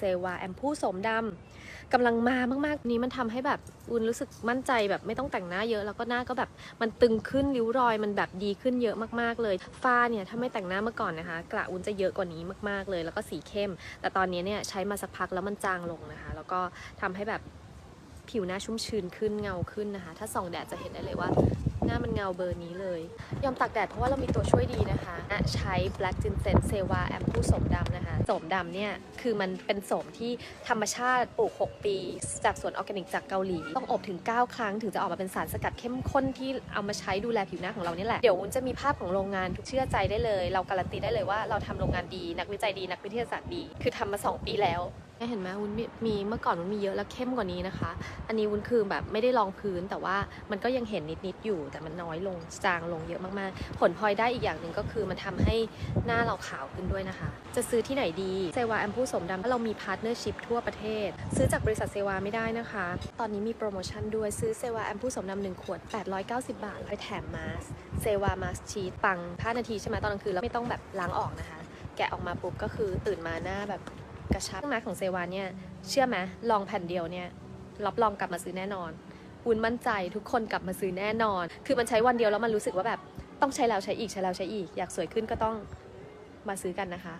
เซวาแอมพูสมดำกำลังมามากๆ นี้มันทำให้แบบอุนรู้สึกมั่นใจแบบไม่ต้องแต่งหน้าเยอะ แล้วก็หน้าก็แบบมันตึงขึ้นริ้วรอยมันแบบดีขึ้นเยอะมากๆเลยฝ้าเนี่ยถ้าไม่แต่งหน้าเมื่อก่อนนะคะ กระอุนจะเยอะกว่านี้มากๆเลย แล้วก็สีเข้ม แต่ตอนนี้เนี่ยใช้มาสักพักแล้วมันจางลงนะคะ แล้วก็ทำให้แบบผิวหน้าชุ่มชื้นขึ้นเงาขึ้นนะคะ ถ้าส่องแดดจะเห็นได้เลยว่าหน้ามันเงาเบอร์นี้เลย ยอมตากแดดเพราะว่าเรามีตัวช่วยดีนะคะอะใช้ Black Ginseng Seva แอมพูสมดำนะคะ โสมดำเนี่ยคือมันเป็นโสมที่ธรรมชาติปลูก 6 ปี จากสวนออร์แกนิกจากเกาหลี ต้องอบถึง 9 ครั้งถึงจะออกมาเป็นสารสกัดเข้มข้นที่เอามาใช้ดูแลผิวหน้าของเรานี่แหละ เดี๋ยววุ้นจะมีภาพของโรงงานเชื่อใจได้เลย เราการันตีได้เลยว่าเราทำโรงงานดี นักวิจัยดี นักวิทยาศาสตร์ดี คือทำมา 2 ปีแล้ว เห็นไหมวุ้นมีเมื่อก่อนวุ้นมีเยอะแล้วเข้มกว่านี้นะคะ อันนี้วุ้นคือแบบไม่ได้รองพื้นแต่ว่ามันก็ยังเห็นนิดๆอยู่ แต่มันน้อยลงจางลงเยอะมากๆ ผลพลอยได้อีกอย่างหนึ่งก็คือมันทำให้หน้าเราขาวขึ้นด้วยนะคะ จะซื้อที่ไหนดีเซวาแอมพูสมดำเรามีพาร์ทเนอร์ชิพทั่วประเทศ ซื้อจากบริษัทเซวาไม่ได้นะคะ ตอนนี้มีโปรโมชั่นด้วยซื้อเซวาแอมพูสมดำหนึ่งขวด 890 บาทไปแถมมาสเซวามาสชีตปัง5นาทีใช่ไหมตอนกลางคืนแล้วไม่ต้องแบบล้างออกนะคะ แกะออกมาปุ๊บก็คือตื่นมาหน้าแบบ กระชับมาของเซวาเนี่ยเชื่อไหมลองแผ่นเดียวเนี่ยรับรองกลับมาซื้อแน่นอนอุ่นมั่นใจทุกคนกลับมาซื้อแน่นอน คือมันใช้วันเดียวแล้วมันรู้สึกว่าแบบต้องใช้แล้วใช้อีกใช้แล้วใช้อีก อยากสวยขึ้นก็ต้องมาซื้อกันนะคะ